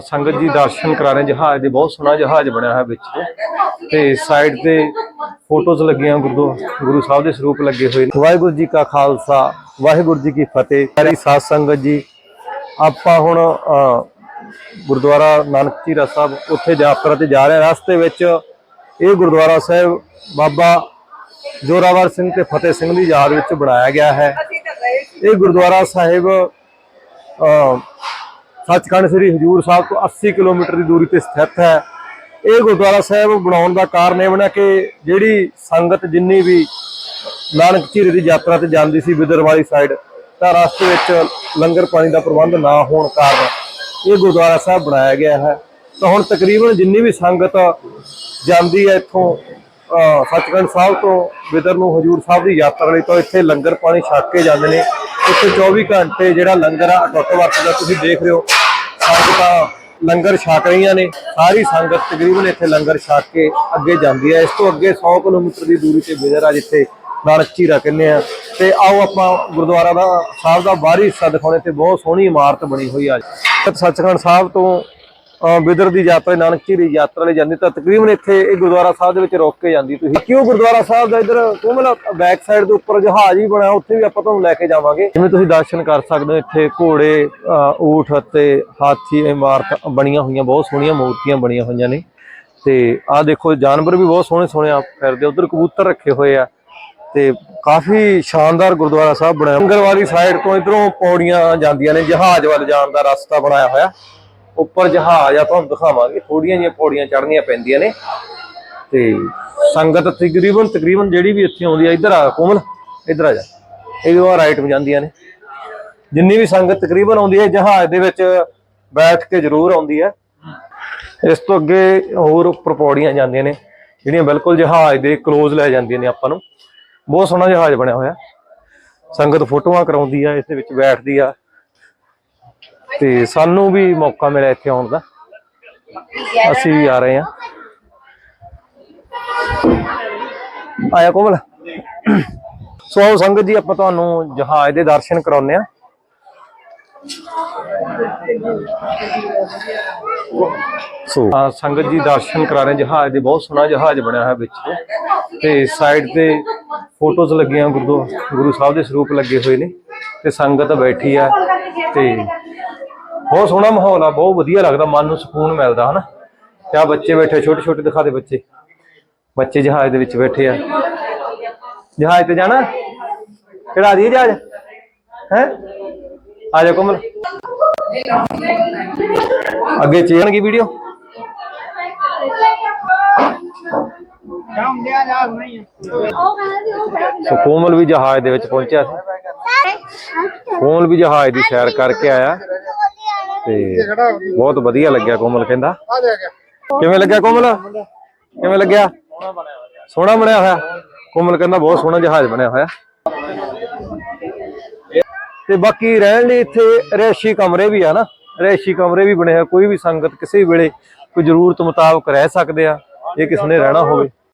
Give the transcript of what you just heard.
ਸੰਗਤ ਜੀ ਦਰਸ਼ਨ ਕਰਾ ਰਹੇ ਜਹਾਜ਼ ਦੇ ਬਹੁਤ ਸੋਹਣਾ ਜਹਾਜ਼ ਬਣਿਆ ਹੋਇਆ ਵਿੱਚ। ਤੇ ਸਾਈਡ ਤੇ ਫੋਟੋਜ਼ ਲੱਗੀਆਂ ਗੁਰੂ ਗੁਰੂ ਸਾਹਿਬ ਦੇ ਸਰੂਪ ਲੱਗੇ ਹੋਏ ਨੇ। ਵਾਹਿਗੁਰੂ ਜੀ ਕਾ ਖਾਲਸਾ ਵਾਹਿਗੁਰੂ ਜੀ ਕੀ ਫਤਿਹ। ਸਾਰੀ ਸਾਧ ਸੰਗਤ ਜੀ ਆਪਾਂ ਹੁਣ ਗੁਰਦੁਆਰਾ ਨਾਨਕ ਚੀਰਾ ਸਾਹਿਬ ਉੱਥੇ ਯਾਤਰਾ ਤੇ ਜਾ ਰਹੇ ਰਸਤੇ ਵਿੱਚ ਇਹ ਗੁਰਦੁਆਰਾ ਸਾਹਿਬ ਬਾਬਾ ਜੋਰਾਵਰ ਸਿੰਘ ਤੇ ਫਤਿਹ ਸਿੰਘ ਦੀ ਯਾਦ ਵਿੱਚ ਬਣਾਇਆ ਗਿਆ ਹੈ। ਇਹ ਗੁਰਦੁਆਰਾ ਸਾਹਿਬ ਅ, ਸੱਚਖੰਡ ਸ੍ਰੀ ਹਜੂਰ ਸਾਹਿਬ ਤੋਂ 80 ਕਿਲੋਮੀਟਰ ਦੀ ਦੂਰੀ ਤੇ ਸਥਿਤ ਹੈ। ਇਹ ਗੁਰਦੁਆਰਾ ਸਾਹਿਬ ਬਣਾਉਣ ਦਾ ਕਾਰਨ ਇਹ ਬਣਾ ਕਿ ਜਿਹੜੀ ਸੰਗਤ ਜਿੰਨੀ ਵੀ ਨਾਨਕ ਝੀਰੇ ਦੀ ਯਾਤਰਾ ਤੇ ਜਾਂਦੀ ਸੀ ਵਿਦਰ ਵਾਲੀ ਸਾਈਡ ਤਾਂ ਰਸਤੇ ਵਿੱਚ ਲੰਗਰ ਪਾਣੀ ਦਾ ਪ੍ਰਬੰਧ ਨਾ ਹੋਣ ਕਾਰਨ ਇਹ ਗੁਰਦੁਆਰਾ ਸਾਹਿਬ ਬਣਾਇਆ ਗਿਆ ਹੈ। ਤਾਂ ਹੁਣ ਤਕਰੀਬਨ ਜਿੰਨੀ ਵੀ ਸੰਗਤ ਜਾਂਦੀ ਹੈ ਇੱਥੋਂ ਸੱਚਖੰਡ ਸਾਹਿਬ ਤੋਂ ਬਿਦਰ ਨੂੰ ਹਜੂਰ ਸਾਹਿਬ ਦੀ ਯਾਤਰਾ ਲਈ ਤਾਂ ਇੱਥੇ ਲੰਗਰ ਪਾਣੀ ਛਕ ਕੇ ਜਾਂਦੇ ਨੇ। ਇੱਥੇ 24 ਘੰਟੇ ਜਿਹੜਾ ਲੰਗਰ ਆ, ਅਟੁੱਟ ਵਰਤਦਾ ਤੁਸੀਂ ਦੇਖ ਰਹੇ ਹੋ। ਸੰਗਤਾਂ ਲੰਗਰ ਛਕ ਰਹੀਆਂ ਨੇ। ਸਾਰੀ ਸੰਗਤ ਤਕਰੀਬਨ ਇੱਥੇ ਲੰਗਰ ਛਕ ਕੇ ਅੱਗੇ ਜਾਂਦੀ ਹੈ ਇਸ ਤੋਂ ਅੱਗੇ 100 ਕਿਲੋਮੀਟਰ ਦੀ ਦੂਰੀ ਤੇ ਬਿਦਰ ਆ, ਜਿੱਥੇ ਨਾਨਕ ਝੀਰਾ ਕਹਿੰਦੇ ਆ। ਤੇ ਆਓ ਆਪਾਂ ਗੁਰਦੁਆਰਾ ਦਾ ਸਾਹਿਬ ਦਾ ਬਾਹਰੀ ਹਿੱਸਾ ਦਿਖਾਉਣੇ ਤੇ ਬਹੁਤ ਸੋਹਣੀ ਇਮਾਰਤ ਬਣੀ ਹੋਈ ਆ। ਸੱਚਖੰਡ ਸਾਹਿਬ ਤੋਂ ਬਿਦਰ ਦੀ ਯਾਤਰਾ, ਨਾਨਕ ਝੀਰੀ ਯਾਤਰਾ ਲਈ ਜਾਂਦੀ ਤਾਂ ਤਕਰੀਬਨ ਇੱਥੇ ਇਹ ਗੁਰਦੁਆਰਾ ਸਾਹਿਬ ਦੇ ਵਿੱਚ ਰੁਕ ਕੇ ਜਾਂਦੀ ਤੁਸੀਂ। ਕਿਉਂ ਗੁਰਦੁਆਰਾ ਸਾਹਿਬ ਦਾ ਇਧਰ ਕੋਮਲ ਬੈਕ ਸਾਈਡ ਦੇ ਉੱਪਰ ਜਹਾਜ਼ ਹੀ ਬਣਿਆ, ਉੱਥੇ ਵੀ ਆਪਾਂ ਤੁਹਾਨੂੰ ਲੈ ਕੇ ਜਾਵਾਂਗੇ। ਜਿਵੇਂ ਤੁਸੀਂ ਦਰਸ਼ਨ ਕਰ ਸਕਦੇ ਹੋ, ਇੱਥੇ ਘੋੜੇ ਊਠ ਅਤੇ ਹਾਥੀ, ਇਮਾਰਤ ਬਣੀਆਂ ਹੋਈਆਂ, ਬਹੁਤ ਸੋਹਣੀਆਂ ਮੂਰਤੀਆਂ ਬਣੀਆਂ ਹੋਈਆਂ ਨੇ। ਤੇ ਆਹ ਦੇਖੋ, ਜਾਨਵਰ ਵੀ ਬਹੁਤ ਸੋਹਣੇ ਸੋਹਣੇ ਆ ਫਿਰਦੇ, ਉਧਰ ਕਬੂਤਰ ਰੱਖੇ ਹੋਏ ਆ ਤੇ ਕਾਫੀ ਸ਼ਾਨਦਾਰ ਗੁਰਦੁਆਰਾ ਸਾਹਿਬ ਬਣਿਆ। ਲੰਗਰ ਵਾਲੀ ਸਾਈਡ ਤੋਂ ਇਧਰੋਂ ਪੌੜੀਆਂ ਜਾਂਦੀਆਂ ਨੇ, ਜਹਾਜ਼ ਵੱਲ ਜਾਣ ਦਾ ਰਸਤਾ ਬਣਾਇਆ ਹੋਇਆ। ਉੱਪਰ ਜਹਾਜ਼ ਆ, ਤੁਹਾਨੂੰ ਦਿਖਾਵਾਂਗੇ। ਥੋੜੀਆਂ ਜਿਹੀਆਂ ਪੌੜੀਆਂ ਚੜ੍ਹਨੀਆਂ ਪੈਂਦੀਆਂ ਨੇ। ਤੇ ਸੰਗਤ ਤਕਰੀਬਨ ਤਕਰੀਬਨ ਜਿਹੜੀ ਵੀ ਇੱਥੇ ਆਉਂਦੀ ਆ, ਇੱਧਰ ਆ, ਕੋਮਲ, ਇੱਧਰ ਆ ਜਾ। ਇਹਦੋਂ ਰਾਈਟ ਨੂੰ ਜਾਂਦੀਆਂ ਨੇ। ਜਿੰਨੀ ਵੀ ਸੰਗਤ ਤਕਰੀਬਨ ਆਉਂਦੀ ਹੈ ਜਹਾਜ਼ ਦੇ ਵਿੱਚ ਬੈਠ ਕੇ ਜ਼ਰੂਰ ਆਉਂਦੀ ਹੈ ਇਸ ਤੋਂ ਅੱਗੇ ਹੋਰ ਉੱਪਰ ਪੌੜੀਆਂ ਜਾਂਦੀਆਂ ਨੇ, ਜਿਹੜੀਆਂ ਬਿਲਕੁਲ ਜਹਾਜ਼ ਦੇ ক্লোਜ਼ ਲੈ ਜਾਂਦੀਆਂ ਨੇ ਆਪਾਂ ਨੂੰ। ਬਹੁਤ ਸੋਹਣਾ ਜਹਾਜ਼ ਬਣਿਆ ਹੋਇਆ। ਸੰਗਤ ਫੋਟੋਆਂ ਕਰਾਉਂਦੀ ਆ, ਇਸ ਦੇ ਵਿੱਚ ਬੈਠਦੀ ਆ। ਤੇ ਸਾਨੂੰ ਵੀ ਮੌਕਾ ਮਿਲਿਆ ਇੱਥੇ ਆਉਣ ਦਾ। ਅਸੀਂ ਵੀ ਆ ਰਹੇ ਹਾਂ। ਆਇਆ ਕੋਮਲ? ਸੋ ਆਓ ਸੰਗਤ ਜੀ, ਆਪਾਂ ਤੁਹਾਨੂੰ ਜਹਾਜ਼ ਦੇ ਦਰਸ਼ਨ ਕਰਾਉਂਦੇ ਆ ਸੋ ਆ ਸੰਗਤ ਜੀ ਦਰਸ਼ਨ ਕਰਾ ਰਹੇ ਜਹਾਜ਼ ਦੇ ਬਹੁਤ ਸੋਹਣਾ ਜਹਾਜ਼ ਬਣਿਆ ਹੋਇਆ ਵਿੱਚ। ਤੇ ਸਾਈਡ ਤੇ ਫੋਟੋਜ਼ ਲੱਗੀਆਂ ਗੁਰੂ ਗੁਰੂ ਸਾਹਿਬ ਦੇ ਸਰੂਪ ਲੱਗੇ ਹੋਏ ਨੇ। ਤੇ ਸੰਗਤ ਬੈਠੀ ਆ ਤੇ ਬਹੁਤ ਸੋਹਣਾ ਮਾਹੌਲ ਆ, ਬਹੁਤ ਵਧੀਆ ਲੱਗਦਾ, ਮਨ ਨੂੰ ਸਕੂਨ ਮਿਲਦਾ, ਹਨਾ? ਤੇ ਆ ਬੱਚੇ ਬੈਠੇ ਛੋਟੇ ਛੋਟੇ ਦਿਖਾ ਦੇ ਬੱਚੇ। ਬੱਚੇ ਜਹਾਜ਼ ਦੇ ਵਿੱਚ ਬੈਠੇ ਆ। ਜਹਾਜ਼ ਤੇ ਜਾਣਾ? ਚੜਾ ਦਈਏ ਜਹਾਜ਼? ਹੈ? ਆ ਜਾ ਕੋਮਲ। ਅੱਗੇ ਚੇਣਗੀ ਵੀਡੀਓ। ਸੋ ਕੋਮਲ ਵੀ ਜਹਾਜ਼ ਦੇ ਵਿੱਚ ਪਹੁੰਚਿਆ ਸੀ। ਕੋਮਲ ਵੀ ਜਹਾਜ਼ ਦੀ ਸੈਰ ਕਰਕੇ ਆਇਆ। ਤੇ ਬਹੁਤ ਵਧੀਆ ਲੱਗਿਆ ਕੋਮਲ ਕਹਿੰਦਾ। ਕਿਵੇਂ ਲੱਗਿਆ ਕੋਮਲ? ਕਿਵੇਂ ਲੱਗਿਆ? ਸੋਹਣਾ ਬਣਿਆ ਹੋਇਆ। ਕੋਮਲ ਕਹਿੰਦਾ ਬਹੁਤ ਸੋਹਣਾ ਜਹਾਜ਼ ਬਣਿਆ ਹੋਇਆ। ਤੇ ਬਾਕੀ ਰਹਿਣ ਲਈ ਇੱਥੇ ਰਹਿਸ਼ੀ ਕਮਰੇ ਵੀ ਆ ਨਾ। ਰਹਿਸ਼ੀ ਕਮਰੇ ਵੀ ਬਣੇ ਹੋਏ ਕੋਈ ਵੀ ਸੰਗਤ ਕਿਸੇ ਵੀ ਵੇਲੇ ਕੋਈ ਜ਼ਰੂਰਤ ਮੁਤਾਬਕ ਰਹਿ ਸਕਦੇ ਆ। ਜੇ ਕਿਸੇ ਨੇ ਰਹਿਣਾ ਹੋਵੇ।